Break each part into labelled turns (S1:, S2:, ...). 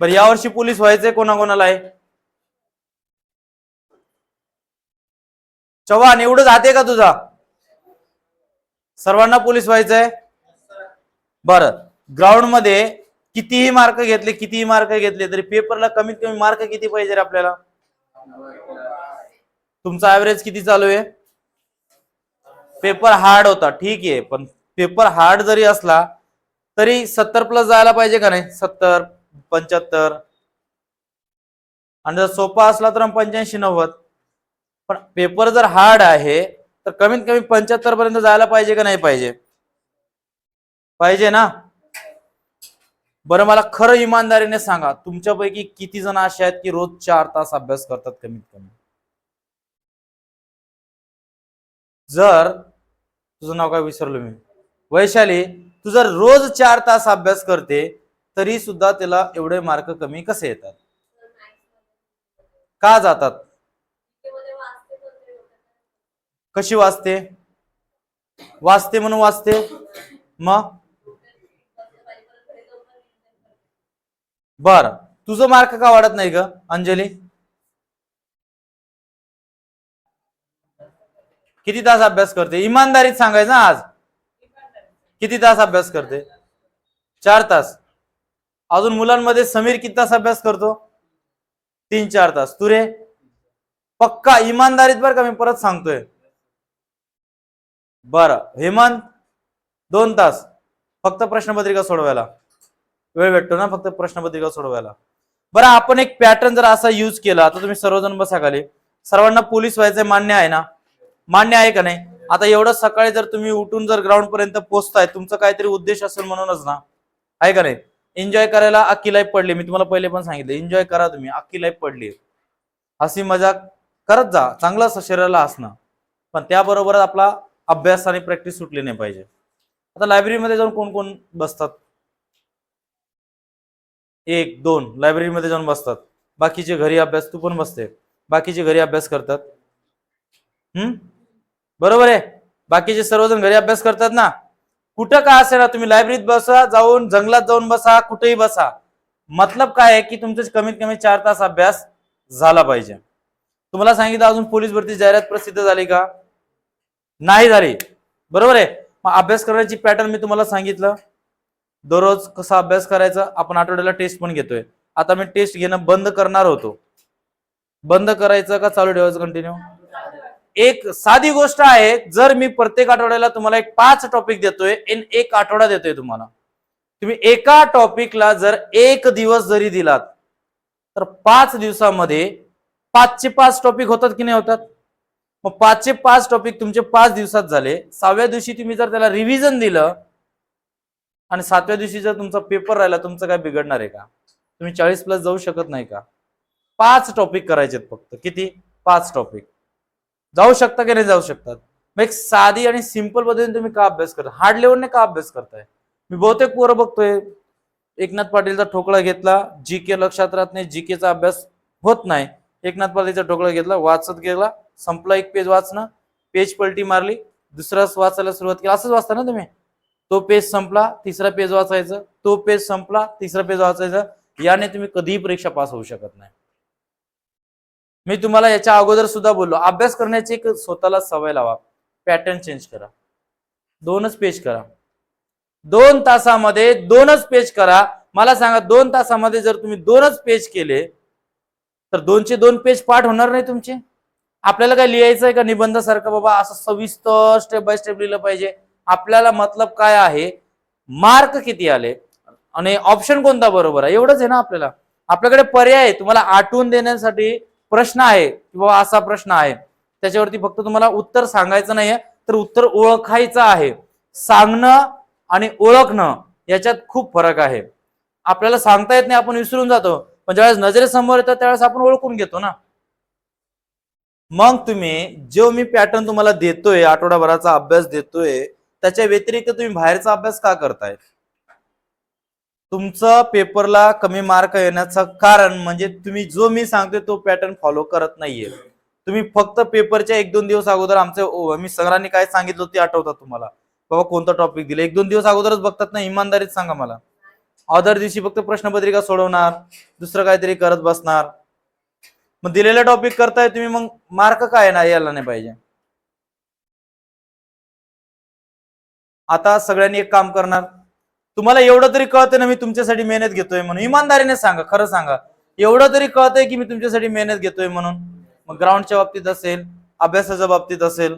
S1: बरं यावर्षी पोलीस व्हायचंय कोणाकोणाला आहे चव्हाण एवढं जाते का तुझा? सर्वांना पोलीस व्हायचंय? बरं ग्राउंडमध्ये कितीही मार्क घेतले कितीही मार्क घेतले तरी पेपरला कमीत कमी मार्क किती पाहिजे रे आपल्याला? तुमचा ऍव्हरेज किती चालू आहे? पेपर हार्ड होता ठीक आहे पण पेपर हार्ड जरी असला तरी सत्तर प्लस जायला पाहिजे का नाही? सत्तर. पंच्याहत्तर. आणि जर सोपा असला तर पंच्याऐंशी नव्वद. पण पेपर जर हार्ड आहे तर कमीत कमी पंच्याहत्तर पर्यंत जायला पाहिजे का नाही पाहिजे? पाहिजे ना? बरं मला खरं इमानदारीने सांगा तुमच्यापैकी किती जण असे आहेत की रोज चार तास अभ्यास करतात कमीत कमी? जर तुझं नाव काय विसरलो मी? वैशाली तू जर रोज चार तास अभ्यास करते तरी सुद्धा त्याला एवढे मार्क कमी कसे येतात? का जातात? कशी वाचते? वाचते म्हणून वाचते? मग? बर. तुझं मार्क का वाढत नाही ग अंजली? किती तास अभ्यास करते? इमानदारीत सांगायचं आज? किती तास अभ्यास करते? चार तास. अजून मुलांमध्ये समीर किती तास अभ्यास करतो? तीन चार तास. तू रे पक्का इमानदारीत बरं का मी परत सांगतोय. बर. हेमंत? दोन तास. फक्त प्रश्नपत्रिका सोडवायला. वेळ भेटतो ना फक्त प्रश्नपत्रिका सोडवायला. बरं आपण एक पॅटर्न जर असा युज केला आता तुम्ही सर्वजण बसा खाली. सर्वांना पोलीस व्हायचं मान्य आहे ना? मान्य आहे का नाही? आता एवढं सकाळी जर तुम्ही उठून जर ग्राउंड पर्यंत पोहोचताय तुमचा काहीतरी उद्देश असेल म्हणूनच ना. आहे का नाही? एन्जॉय करायला अख्खी लाईफ पडली. मी तुम्हाला पहिले पण सांगितलं एन्जॉय करा तुम्ही. अख्खी लाईफ पडली. हसी मजाक करत जा. चांगलं असं शरीराला असणं. पण त्याबरोबर आपला अभ्यास आणि प्रॅक्टिस सुटली नाही पाहिजे. आता लायब्ररीमध्ये जाऊन कोण कोण बसतात? एक दोन. लायब्ररीमध्ये जाऊन बसतात. बाकीचे घरी अभ्यास तू पण बसते. बाकीचे घरी अभ्यास करतात. हम्म? बरोबर आहे. बाकीचे सर्वजण घरी अभ्यास करतात ना? कुठं का असे ना तुम्ही लायब्ररीत बसा जाऊन जंगलात जाऊन बसा कुठेही बसा. मतलब काय आहे की तुमचा कमीत कमी चार तास अभ्यास झाला पाहिजे. तुम्हाला सांगितलं अजून पोलीस भरती जाहिरात प्रसिद्ध झाली का? नाही झाली. बरोबर आहे? मग अभ्यास करण्याची पॅटर्न मी तुम्हाला सांगितलं. दररोज कसा अभ्यास करायचा? आपण आठवड्याला टेस्ट पण घेतोय. आता मी टेस्ट घेणं बंद करणार होतो. बंद करायचं का चालू ठेवायचं कंटिन्यू एक साधी गोष्ट आहे जर मी प्रत्येक आठवड्याला तुम्हाला एक पाच टॉपिक देतोय इन एक आठवडा देतोय तुम्हाला. तुम्ही एका टॉपिकला जर एक दिवस जरी दिलात तर पाच दिवसामध्ये पाचशे पाच टॉपिक होतात की नाही होतात? मग पाचशे पाच टॉपिक तुमचे पाच दिवसात झाले. सहाव्या दिवशी तुम्ही जर त्याला रिव्हिजन दिलं आणि सातव्या दिवशी जर तुमचा पेपर राहिला तुमचं काय बिघडणार आहे का? तुम्ही चाळीस प्लस जाऊ शकत नाही का? पाच टॉपिक करायचेत फक्त. किती? पाच टॉपिक जाऊ शकता की नाही जाऊ शकतात? मग एक साधी आणि सिंपल पद्धतीने तुम्ही का अभ्यास करता? हार्ड लेवलने का अभ्यास करताय? मी बहुतेक पोरं बघतोय. एकनाथ पाटीलचा ठोकळा घेतला जी के लक्षात राहत नाही जी केचा अभ्यास होत नाही. एकनाथ पाटीलचा ठोकळा घेतला वाचत गेला संपला एक पेज वाचणं पेज पलटी मारली दुसरा वाचायला सुरुवात केली. असंच वाचता ना तुम्ही? तो पेज संपला तिसरा पेज वाचायचं. तो पेज संपला तिसरा पेज वाचायचं. याने तुम्ही कधीही परीक्षा पास होऊ शकत नाही. मी तुम्हाला याच्या अगोदर सुद्धा बोललो अभ्यास करण्याची एक स्वतःला सवय लावा. पॅटर्न चेंज करा. दोनच पेज करा. दोन तासामध्ये दोनच पेज करा. मला सांगा दोन तासामध्ये जर तुम्ही दोनच पेज केले तर दोनचे दोन पेज पाठ होणार नाही तुमचे? आपल्याला काय लिहायचं आहे का निबंधासारखं? बाबा असं सविस्तर स्टेप बाय स्टेप लिहिलं पाहिजे. आपल्याला मतलब काय आहे? मार्क किती आले? आणि ऑप्शन कोणता बरोबर आहे? एवढंच आहे ना आपल्याला. आपल्याकडे पर्याय आहे. तुम्हाला आठवून देण्यासाठी प्रश्न आहे की बाबा असा प्रश्न आहे. त्याच्यावरती फक्त तुम्हाला उत्तर सांगायचं नाहीये तर उत्तर ओळखायचं आहे. सांगणं आणि ओळखणं याच्यात खूप फरक आहे. आपल्याला सांगता येत नाही आपण विसरून जातो. पण ज्यावेळेस नजरेसमोर येतं त्यावेळेस आपण ओळखून घेतो ना. मग तुम्ही जो मी पॅटर्न तुम्हाला देतोय आठवडाभराचा अभ्यास देतोय त्याच्या व्यतिरिक्त तुम्ही बाहेरचा अभ्यास का करताय? तुमचं पेपरला कमी मार्क येण्याचं कारण म्हणजे तुम्ही जो मी सांगतोय तो पॅटर्न फॉलो करत नाहीये. तुम्ही फक्त पेपरच्या एक दोन दिवस अगोदर आमचे मी सगळ्यांनी काय सांगितलं ते आठवतात तुम्हाला. बाबा कोणता टॉपिक दिलं? एक दोन दिवस अगोदरच बघतात ना इमानदारीत सांगा मला. अदर दिवशी फक्त प्रश्नपत्रिका सोडवणार दुसरं काहीतरी करत बसणार. मग दिलेला टॉपिक करताय तुम्ही मग मार्क काय ना यायला नाही पाहिजे. आता सगळ्यांनी एक काम करणार. तुम्हाला एवढं तरी कळतंय ना मी तुमच्यासाठी मेहनत घेतोय म्हणून. इमानदारीने सांगा खरं सांगा. एवढं तरी कळतंय की मी तुमच्यासाठी मेहनत घेतोय म्हणून. मग ग्राउंडच्या बाबतीत असेल अभ्यासाच्या बाबतीत असेल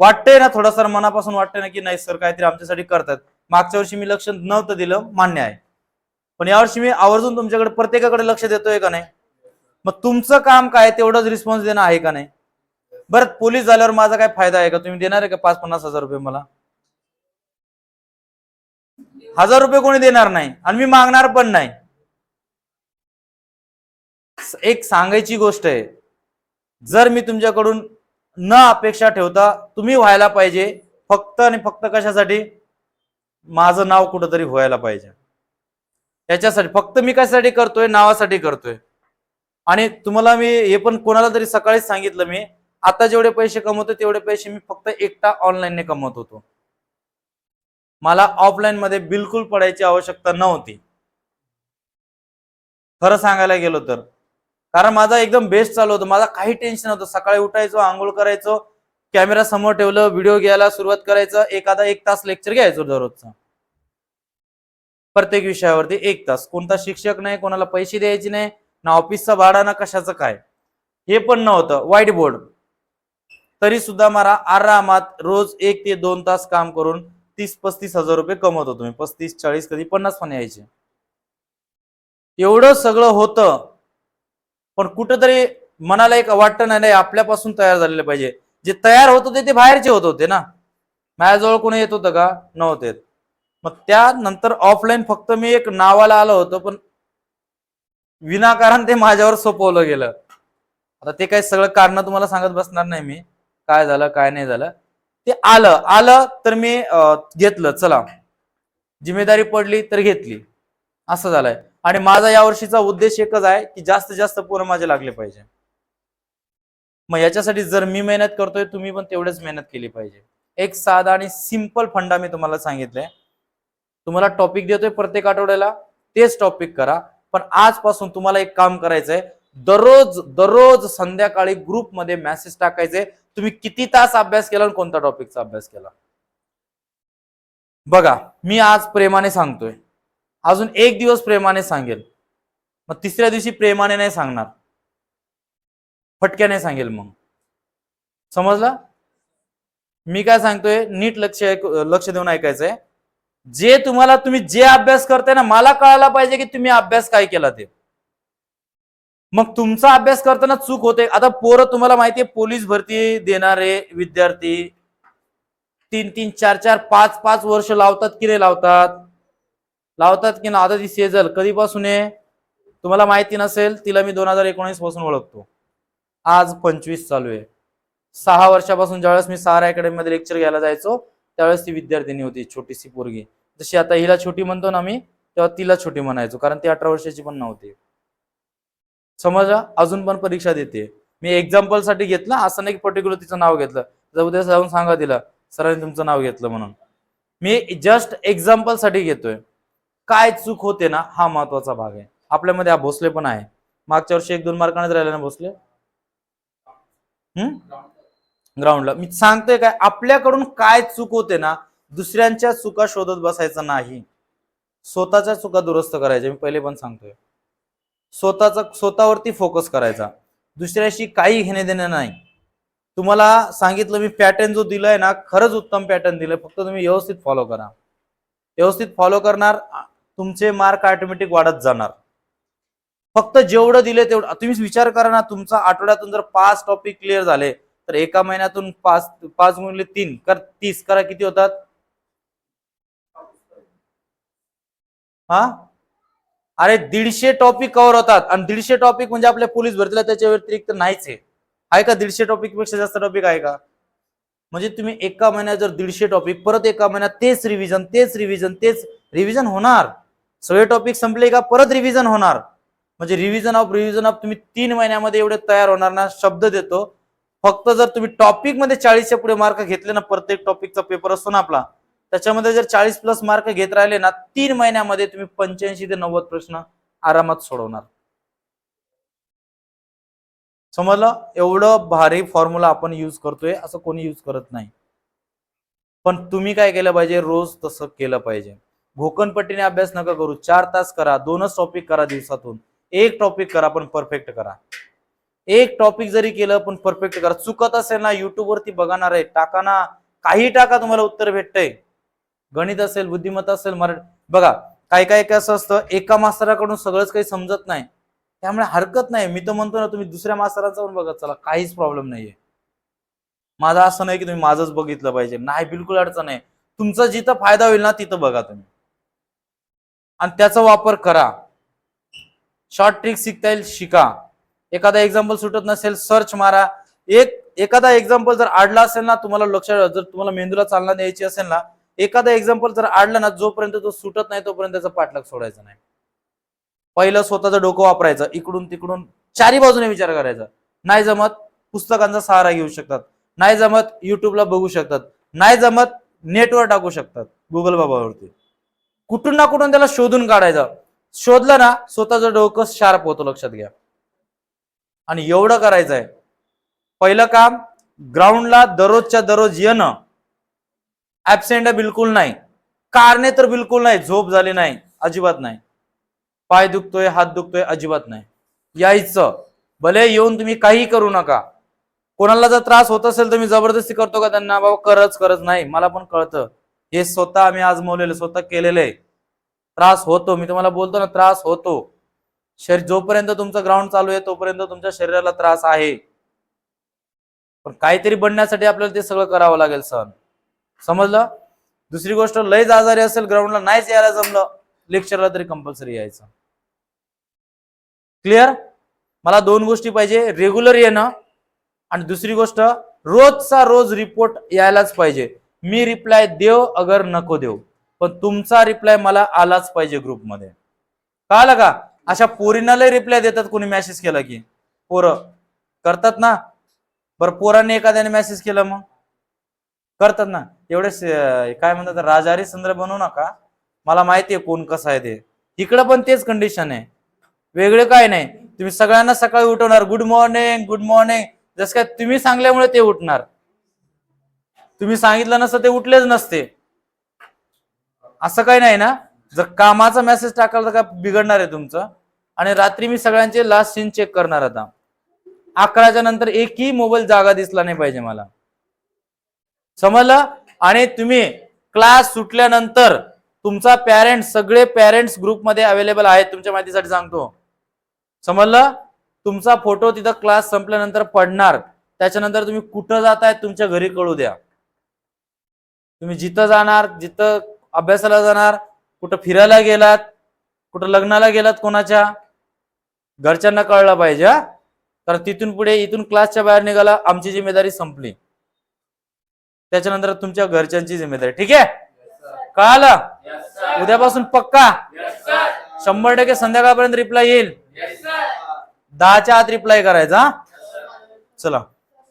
S1: वाटतंय ना थोडासा मनापासून वाटतंय ना की नाही सर काहीतरी आमच्यासाठी करतात. मागच्या वर्षी मी लक्ष नव्हतं दिलं मान्य आहे. पण यावर्षी मी आवर्जून तुमच्याकडे प्रत्येकाकडे लक्ष देतोय का नाही? मग तुमचं काम काय तेवढंच रिस्पॉन्स देणं आहे का नाही? बरं पोलीस झाल्यावर माझा काय फायदा आहे का? तुम्ही देणार आहे का पाच पन्नास हजार रुपये मला? हजार रुपये कोणी देणार नाही आणि मी मागणार पण नाही. एक सांगायची गोष्ट आहे. जर मी तुमच्याकडून न अपेक्षा ठेवता तुम्ही व्हायला पाहिजे फक्त आणि फक्त कशासाठी? माझं नाव कुठंतरी व्हायला पाहिजे. याच्यासाठी फक्त मी कशासाठी करतोय? नावासाठी करतोय. आणि तुम्हाला मी हे पण कोणाला तरी सकाळीच सांगितलं मी आता जेवढे पैसे कमवतो तेवढे पैसे मी फक्त एकटा ऑनलाईनने कमवत होतो. मला ऑफलाईन मध्ये बिलकुल पडायची आवश्यकता नव्हती. खरं सांगायला गेलो तर. कारण माझा एकदम बेस्ट चालू होतं. माझा काही टेन्शन नव्हतं. सकाळी उठायचो आंघोळ करायचो कॅमेरा समोर ठेवलं व्हिडिओ घ्यायला सुरुवात करायचं एखादा एक तास लेक्चर घ्यायचो दररोजचा. प्रत्येक विषयावरती एक तास. कोणता शिक्षक नाही कोणाला पैसे द्यायचे नाही ना ऑफिसचा भाडा ना कशाचं काय. हे पण नव्हतं. व्हाईट बोर्ड तरी सुद्धा मला आरामात रोज एक ते दोन तास काम करून तीस पस्तीस हजार रुपये कमवत होतो मी पस्तीस चाळीस कधी पन्नास पण यायचे. एवढं सगळं होतं पण कुठंतरी मनाला एक वाटतं नाही नाही आपल्यापासून तयार झालेलं पाहिजे. जे तयार होत होते ते बाहेरचे होत होते ना. माझ्याजवळ कोणी येत होतं का? नव्हते मग त्यानंतर ऑफलाईन फक्त मी एक नावाला आलो होतो पण विनाकारण ते माझ्यावर सोपवलं गेलं. आता ते काही सगळं कारण तुम्हाला सांगत बसणार नाही मी. काय झालं काय नाही झालं. ते आलं आलं तर मी घेतलं चला. जिम्मेदारी पडली तर घेतली. असं झालंय. आणि माझा यावर्षीचा उद्देश एकच आहे की जास्तीत जास्त पोरं माझे लागले पाहिजे. मग याच्यासाठी जर मी मेहनत करतोय तुम्ही पण तेवढेच मेहनत केली पाहिजे. एक साधा आणि सिंपल फंडा मी तुम्हाला सांगितलंय तुम्हाला टॉपिक देतोय प्रत्येक आठवड्याला तेच टॉपिक करा. पण आजपासून तुम्हाला एक काम करायचंय. दररोज दररोज संध्याकाळी ग्रुपमध्ये मेसेज टाकायचे. तुम्ही किती तास अभ्यास केला आणि कोणत्या टॉपिकचा अभ्यास केला? बघा मी आज प्रेमाने सांगतोय. अजून एक दिवस प्रेमाने सांगेल. मग तिसऱ्या दिवशी प्रेमाने नाही सांगणार. फटक्याने सांगेल मग. समजलं? मी काय सांगतोय? नीट लक्ष लक्ष देऊन ऐकायचंय. जे तुम्हाला तुम्ही जे अभ्यास करताय ना मला कळायला पाहिजे की तुम्ही अभ्यास काय केला ते. मग तुमचा अभ्यास करताना चूक होते. आता पोरं तुम्हाला माहितीये पोलीस भरती देणारे विद्यार्थी तीन तीन चार चार पाच पाच वर्ष लावतात की नाही लावतात? लावतात की ना? आता ती सेजल कधीपासून आहे? तुम्हाला माहिती नसेल तिला मी दोन हजार एकोणीसपासून ओळखतो. आज पंचवीस चालू आहे. सहा वर्षापासून ज्यावेळेस मी सहारा अकॅडमीमध्ये लेक्चर घ्यायला जायचो त्यावेळेस ती विद्यार्थिनी होती छोटीशी पोरगी. जशी आता हिला छोटी म्हणतो ना मी तेव्हा तिला छोटी म्हणायचो कारण ती अठरा वर्षाची पण नव्हती. समजा अजून पण परीक्षा देते. मी एक्झाम्पलसाठी घेतलं असं नाही की पर्टिक्युलर तिचं नाव घेतलं. जर उद्या जाऊन सांगा तिला. सरांनी तुमचं नाव घेतलं म्हणून. मी जस्ट एक्झाम्पलसाठी घेतोय. काय चूक होते ना हा महत्त्वाचा भाग आहे. आपल्यामध्ये हा भोसले पण आहे. मागच्या वर्षी एक दोन मार्कानेच राहिले ना भोसले? हम्म? ग्राउंडला मी सांगतोय काय आपल्याकडून काय चूक होते ना दुसऱ्यांच्या चुका शोधत बसायचं नाही. स्वतःच्या चुका दुरुस्त करायच्या. मी पहिले पण सांगतोय. स्वतःचा स्वतःवरती फोकस करायचा. दुसऱ्याशी काही घेणे देणे नाही. तुम्हाला सांगितलं मी पॅटर्न जो दिलाय ना खरंच उत्तम पॅटर्न दिलाय. फक्त तुम्ही व्यवस्थित फॉलो करा. व्यवस्थित फॉलो करणार तुमचे मार्क ऑटोमॅटिक वाढत जाणार. फक्त जेवढं दिले तेवढं तुम्ही विचार करा ना तुमचा आठवड्यातून जर पाच टॉपिक क्लिअर झाले तर एका महिन्यातून पाच पाच गुणले तीन कर तीस करा किती होतात? हा? अरे दीडशे टॉपिक कव्हर होतात. आणि दीडशे टॉपिक म्हणजे आपल्या पोलीस भरतीला त्याच्या व्यतिरिक्त नाहीच आहे. आहे का दीडशे टॉपिकपेक्षा जास्त टॉपिक आहे का? म्हणजे तुम्ही एका महिन्यात जर दीडशे टॉपिक परत एका महिन्यात तेच रिव्हिजन तेच रिव्हिजन तेच रिव्हिजन होणार. सगळे टॉपिक संपले का परत रिव्हिजन होणार. म्हणजे रिव्हिजन ऑफ रिव्हिजन ऑफ तुम्ही तीन महिन्यामध्ये एवढे तयार होणार ना शब्द देतो. फक्त जर तुम्ही टॉपिकमध्ये चाळीसच्या पुढे मार्क घेतले ना प्रत्येक टॉपिकचा पेपर असतो ना आपला. त्याच्यामध्ये जर चाळीस प्लस मार्क घेत राहिले ना तीन महिन्यामध्ये तुम्ही पंच्याऐंशी ते नव्वद प्रश्न आरामात सोडवणार. समजलं? एवढं भारी फॉर्म्युला आपण यूज करतोय असं कोणी यूज करत नाही. पण तुम्ही काय केलं पाहिजे? रोज तसं केलं पाहिजे. भोकनपट्टीने अभ्यास नका करू. चार तास करा. दोनच टॉपिक करा दिवसातून. एक टॉपिक करा पण परफेक्ट करा. एक टॉपिक जरी केलं पण परफेक्ट करा. चुकत असेल ना युट्यूबवरती बघणार आहे टाका ना. काही टाका तुम्हाला उत्तर भेटतंय. गणित असेल बुद्धिमत्ता असेल मराठी बघा काय काय काय असं असतं एका मास्तराकडून सगळंच काही समजत नाही. त्यामुळे हरकत नाही. मी तर म्हणतो ना तुम्ही दुसऱ्या मास्तरांचा पण बघत चला काहीच प्रॉब्लेम नाहीये. माझा असं नाही की तुम्ही माझंच बघितलं पाहिजे. नाही बिलकुल अडचण नाही. तुमचा जिथं फायदा होईल ना तिथं बघा तुम्ही. आणि त्याचा वापर करा. शॉर्ट ट्रिक शिकता येईल शिका. एखादा एक्झाम्पल सुटत नसेल सर्च मारा. एक एखादा एक्झाम्पल जर आडला असेल ना तुम्हाला लक्षात जर तुम्हाला मेंदूला चालना द्यायची असेल ना एखादा एक्झाम्पल जर आडला ना जोपर्यंत तो सुटत नाही तोपर्यंत त्याचा पाठलाग सोडायचा नाही. पहिलं स्वतःचं डोकं वापरायचं इकडून तिकडून चारी बाजूने विचार करायचा. नाही जमत पुस्तकांचा सहारा घेऊ शकतात. नाही जमत युट्यूबला बघू शकतात. नाही जमत नेटवर टाकू शकतात गुगल बाबावरती. कुठून ना कुठून त्याला शोधून काढायचं. शोधलं ना स्वतःचं डोकं शार्प होतं लक्षात घ्या. आणि एवढं करायचं आहे पहिलं काम ग्राउंडला दररोजच्या दररोज येणं. ऍबसेंट बिलकुल नाही. कारणे तर बिलकुल नाही झोप झाली नाही अजिबात नाही. पाय दुखतोय हात दुखतोय अजिबात नाही. यायचं. भले येऊन तुम्ही काही करू नका. कोणाला जर त्रास होत असेल तर मी जबरदस्ती करतो का त्यांना? बाबा करच करत नाही. मला पण कळतं. हे स्वतः आम्ही आजमवलेलं स्वतः केलेलं. आहे त्रास होतो. मी तुम्हाला बोलतो ना त्रास होतो. शरीर जोपर्यंत तुमचं ग्राउंड चालू आहे तोपर्यंत तुमच्या शरीराला त्रास आहे. पण काहीतरी बनण्यासाठी आपल्याला ते सगळं करावं लागेल सण समजलं? दुसरी गोष्ट लयच आजारी असेल ग्राउंडला नाहीच यायला जमलं लेक्चरला तरी कंपल्सरी यायचं. क्लिअर मला दोन गोष्टी पाहिजे रेग्युलर येणं आणि दुसरी गोष्ट रोजचा रोज रिपोर्ट यायलाच पाहिजे. मी रिप्लाय देव अगर नको देव पण तुमचा रिप्लाय मला आलाच पाहिजे ग्रुपमध्ये कळालं का? अशा पोरींना लय रिप्लाय देतात कोणी मेसेज केला की. पोरं करतात ना? बरं पोरांनी एखाद्याने मेसेज केला मग? करतात ना. एवढे काय म्हणतात राजारी संद्र बनवू नका. मला माहितीये कोण कसं आहे ते. इकडं पण तेच कंडिशन आहे. वेगळे काय नाही. तुम्ही सगळ्यांना सकाळी उठवणार. गुड मॉर्निंग गुड मॉर्निंग जसं काय तुम्ही सांगल्यामुळे ते उठणार. तुम्ही सांगितलं नसतं ते उठलेच नसते. असं काही नाही ना. जर कामाचा मेसेज टाकाल तर काय बिघडणार आहे तुमचं? आणि रात्री मी सगळ्यांचे लास्ट सीन चेक करणार आता. अकराच्या नंतर एकही मोबाईल जागा दिसला नाही पाहिजे मला. समजलं? आणि तुम्ही क्लास सुटल्यानंतर तुमचा पॅरेंट्स सगळे पॅरेंट्स ग्रुपमध्ये अवेलेबल आहेत तुमच्या माहितीसाठी सांगतो. समजलं? तुमचा फोटो तिथं क्लास संपल्यानंतर पडणार. त्याच्यानंतर तुम्ही कुठं जाताय तुमच्या घरी कळू द्या. तुम्ही जिथं जाणार जिथं अभ्यासाला जाणार कुठं फिरायला गेलात कुठं लग्नाला गेलात कोणाच्या? घरच्यांना कळलं पाहिजे कारण तिथून पुढे इथून क्लासच्या बाहेर निघाला आमची जिम्मेदारी संपली. त्याच्यानंतर तुमच्या घरच्यांची जिम्मेदारी. ठीक आहे? कळालं? उद्यापासून पक्का? शंभर टक्के संध्याकाळपर्यंत रिप्लाय येईल. दहाच्या आत रिप्लाय करायचा चला.